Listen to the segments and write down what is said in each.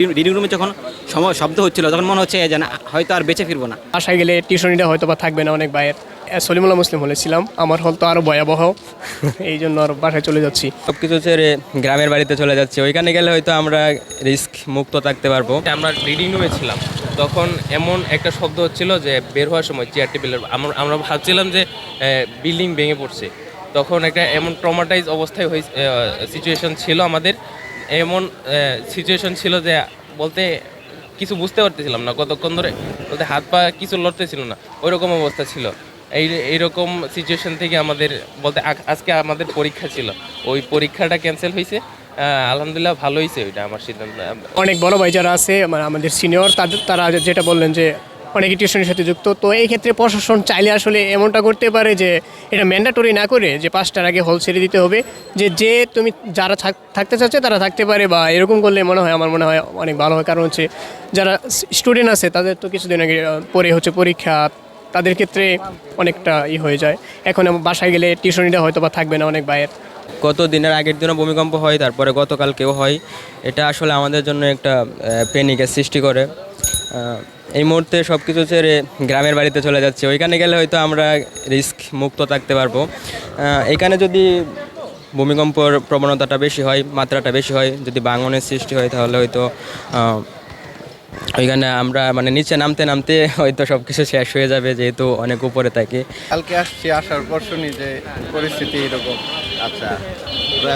Reading রুমে যখন সময় শব্দ হচ্ছিল তখন মনে হচ্ছে যে না হয়তো আর বেঁচে ফিরবো না। বাসায় গেলে টিউশনিটা হয়তো বা থাকবে না অনেক বাইরের সলিমুল্লাহ মুসলিম হলে ছিলাম আমার হল তো আরও ভয়াবহ। এই জন্য আর বাসায় চলে যাচ্ছি। সব কিছু ছেড়ে গ্রামের বাড়িতে চলে যাচ্ছি। ওইখানে গেলে হয়তো আমরা রিস্ক মুক্ত থাকতে পারব। আমরা রিডিং রুমে ছিলাম। তখন এমন একটা শব্দ হচ্ছিল যে বের হওয়ার সময় চেয়ার টেবিলের আমরা আমরা ভাবছিলাম যে বিল্ডিং ভেঙে পড়ছে। তখন একটা এমন ট্রমাটাইজ অবস্থায় হয়ে সিচুয়েশন ছিল আমাদের। এমন সিচুয়েশন ছিল যে বলতে কিছু বুঝতে পারতেছিলাম না। কতক্ষণ ধরে বলতে হাত পা কিছু লড়তেছিল না। ওই রকম অবস্থা ছিল। এই, এইরকম সিচুয়েশন থেকে আমাদের বলতে আজকে আমাদের পরীক্ষা ছিল। ওই পরীক্ষাটা ক্যান্সেল হয়েছে আলহামদুলিল্লাহ ভালো হয়েছে ওইটা আমার সিদ্ধান্ত। অনেক বড় ভাই যারা আছে মানে আমাদের সিনিয়র তাদের, তারা যেটা বললেন যে অনেকে টিউশনের সাথে যুক্ত। তো এই ক্ষেত্রে প্রশাসন চাইলে আসলে এমনটা করতে পারে যে, এটা ম্যান্ডাটরি না করে যে পাঁচটার আগে হল ছেড়ে দিতে হবে। যে যে তুমি যারা থাক- থাকতে চাচ্ছে তারা থাকতে পারে বা এরকম করলে মনে হয়, আমার মনে হয় অনেক ভালো হয়। কারণ হচ্ছে যারা স্টুডেন্ট আছে, তাদের তো কিছুদিন আগে পরে হচ্ছে পরীক্ষা, তাদের ক্ষেত্রে অনেকটা ই হয়ে যায়। এখন বাসায় গেলে টিউশনিটা হয়তো বা থাকবে না অনেক বাইরের গত দিনের আগের দিনও ভূমিকম্প হয়, তারপরে গতকালকেও হয়। এটা আসলে আমাদের জন্য একটা প্যানিকের সৃষ্টি করে। এই মুহূর্তে সব কিছু ছেড়ে গ্রামের বাড়িতে চলে যাচ্ছে। ওইখানে গেলে হয়তো আমরা রিস্ক মুক্ত থাকতে পারব। এখানে যদি ভূমিকম্পর প্রবণতাটা বেশি হয় মাত্রাটা বেশি হয় যদি বাঙনের সৃষ্টি হয় তাহলে হয়তো ওইখানে আমরা মানে নিচে নামতে নামতে হয়তো সব কিছু শেষ হয়ে যাবে যেহেতু অনেক উপরে থাকি। কালকে আসছি আসার পর শুনি যে পরিস্থিতি এরকম। আচ্ছা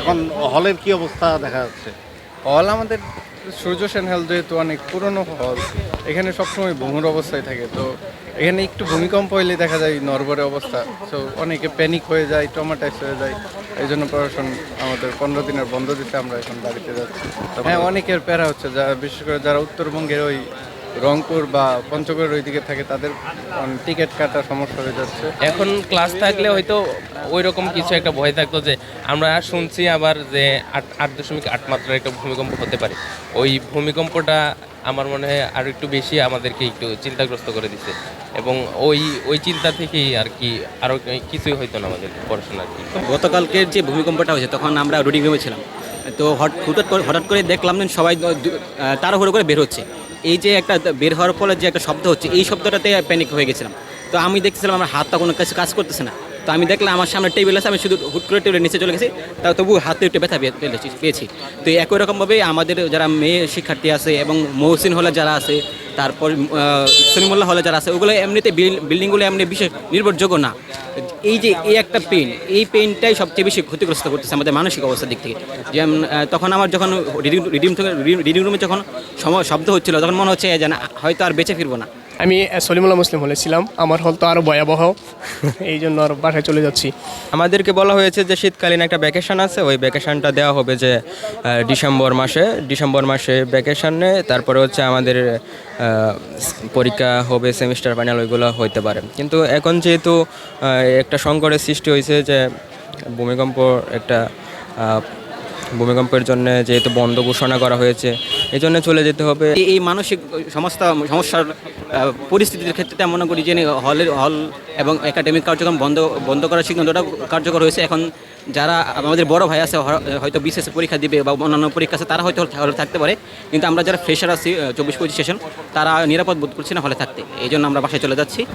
এখন হলের কি অবস্থা দেখা যাচ্ছে? হল আমাদের সূর্য সেন হল যেহেতু অনেক পুরনো হল এখানে সবসময় ভূমির অবস্থায় থাকে। তো এখানে একটু ভূমিকম্প হইলে দেখা যায় নরবরে অবস্থা। তো অনেকে প্যানিক হয়ে যায় টমাটাইজ হয়ে যায়। এই জন্য প্রশাসন আমাদের পনেরো দিনের বন্ধ দিতে আমরা এখন বাড়িতে যাচ্ছি। হ্যাঁ অনেকের প্যারা হচ্ছে যারা বিশেষ করে যারা উত্তরবঙ্গের ওই রংপুর বা পঞ্চগড়ের ওই দিকে থাকে তাদের টিকিট কাটা সমস্যা হয়ে যাচ্ছে। এখন ক্লাস থাকলে হয়তো ওই রকম কিছু একটা ভয় থাকতো যে আমরা শুনছি আবার যে আট আট দশমিক আট মাত্রার একটা ভূমিকম্প হতে পারে। ওই ভূমিকম্পটা আমার মনে হয় আরও একটু বেশি আমাদেরকে একটু চিন্তাগ্রস্ত করে দিছে। এবং ওই ওই চিন্তা থেকেই আর কি আরও কিছুই হইতো না আমাদের পড়াশোনা আর কি। গতকালকের যে ভূমিকম্পটা হয়েছে তখন আমরা রিডিং রুমে ছিলাম। তো হট- হঠাৎ করে হঠাৎ করে দেখলাম যে সবাই তাড়াহুড়ো করে বের হচ্ছে। এই যে একটা বের হওয়ার ফলে যে একটা শব্দ হচ্ছে, এই শব্দটাতে প্যানিক হয়ে গেছিলাম। তো আমি দেখছিলাম আমার হাতটা কোনো কাছে কাজ করতেছে না। তো আমি দেখলাম আমার সামনে টেবিল আছে, আমি শুধু হুট করে টেবিলের নিচে চলে গেছি। তা তবু হাতে একটু ব্যথা পেয়ে- পেয়েছি পেয়েছি। তো একই রকমভাবে আমাদের যারা মেয়ে শিক্ষার্থী আছে এবং মহসিন হলে যারা আছে তারপর সলিমুল্লাহ হলে যারা আছে, ওগুলো এমনিতে বিল- বিল্ডিংগুলো এমনি বিশেষ নির্ভরযোগ্য না। এই যে, এই একটা পেন এই পেনটাই সবচেয়ে বেশি ক্ষতিগ্রস্ত করতেছে আমাদের মানসিক অবস্থার দিক থেকে। যেমন তখন আমার যখন রিডিং রিডিং রুমে যখন শব্দ হচ্ছিল, তখন মনে হচ্ছে যেন হয়তো আর বেঁচে ফিরবো না। আমি সলিমুল্লাহ মুসলিম হলে ছিলাম। আমার হল তো আরও ভয়াবহ। এই জন্য আর বাসায় চলে যাচ্ছি। আমাদেরকে বলা হয়েছে যে শীতকালীন একটা ভ্যাকেশন আছে। ওই ভ্যাকেশনটা দেওয়া হবে যে ডিসেম্বর মাসে। ডিসেম্বর মাসে ভ্যাকেশনে তারপরে হচ্ছে আমাদের পরীক্ষা হবে সেমিস্টার ফাইনাল ওইগুলো হইতে পারে। কিন্তু এখন যেহেতু একটা সংকটের সৃষ্টি হয়েছে যে, ভূমিকম্প একটা ভূমিকম্পের জন্য যেহেতু বন্ধ ঘোষণা করা হয়েছে এই জন্য চলে যেতে হবে। এই- মানসিক সমস্যা সমস্যার পরিস্থিতির ক্ষেত্রে মনে করি যে হলের হল এবং একাডেমিক কার্যক্রম বন্ধ বন্ধ করার সিদ্ধান্তটা কার্যকর হয়েছে। এখন যারা আমাদের বড় ভাই আছে হয়তো বিশেষ পরীক্ষা দিবে বা অন্যান্য পরীক্ষা আছে, তারা হয়তো হলে থাকতে পারে। কিন্তু আমরা যারা ফ্রেশার আছি চব্বিশ পঁচিশ সেশন, তারা নিরাপদ বোধ করছি না হলে থাকতে। এই জন্য আমরা বাসায় চলে যাচ্ছি।